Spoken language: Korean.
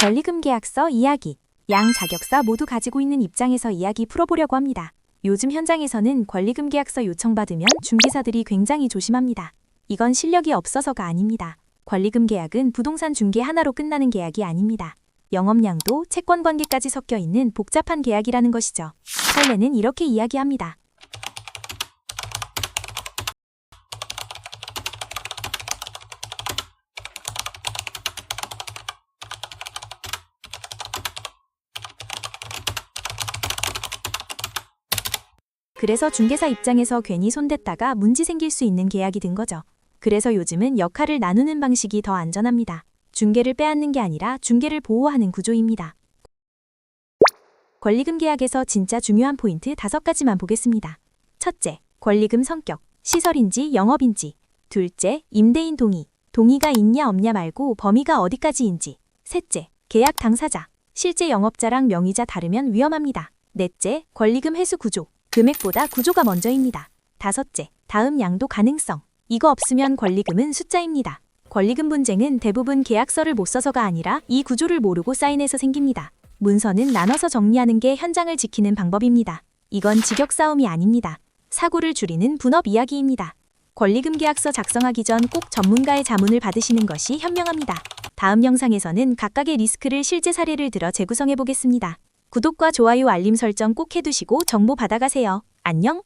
권리금 계약서 이야기. 양 자격사 모두 가지고 있는 입장에서 이야기 풀어보려고 합니다. 요즘 현장에서는 권리금 계약서 요청받으면 중개사들이 굉장히 조심합니다. 이건 실력이 없어서가 아닙니다. 권리금 계약은 부동산 중개 하나로 끝나는 계약이 아닙니다. 영업량도 채권 관계까지 섞여 있는 복잡한 계약이라는 것이죠. 설레는 이렇게 이야기합니다. 그래서 중개사 입장에서 괜히 손댔다가 문제 생길 수 있는 계약이 된 거죠. 그래서 요즘은 역할을 나누는 방식이 더 안전합니다. 중개를 빼앗는 게 아니라 중개를 보호하는 구조입니다. 권리금 계약에서 진짜 중요한 포인트 다섯 가지만 보겠습니다. 첫째, 권리금 성격, 시설인지 영업인지. 둘째, 임대인 동의, 동의가 있냐 없냐 말고 범위가 어디까지인지. 셋째, 계약 당사자, 실제 영업자랑 명의자 다르면 위험합니다. 넷째, 권리금 회수 구조, 금액보다 구조가 먼저입니다. 다섯째, 다음 양도 가능성. 이거 없으면 권리금은 숫자입니다. 권리금 분쟁은 대부분 계약서를 못 써서가 아니라 이 구조를 모르고 사인해서 생깁니다. 문서는 나눠서 정리하는 게 현장을 지키는 방법입니다. 이건 직역 싸움이 아닙니다. 사고를 줄이는 분업 이야기입니다. 권리금 계약서 작성하기 전 꼭 전문가의 자문을 받으시는 것이 현명합니다. 다음 영상에서는 각각의 리스크를 실제 사례를 들어 재구성해 보겠습니다. 구독과 좋아요 알림 설정 꼭 해두시고 정보 받아가세요. 안녕!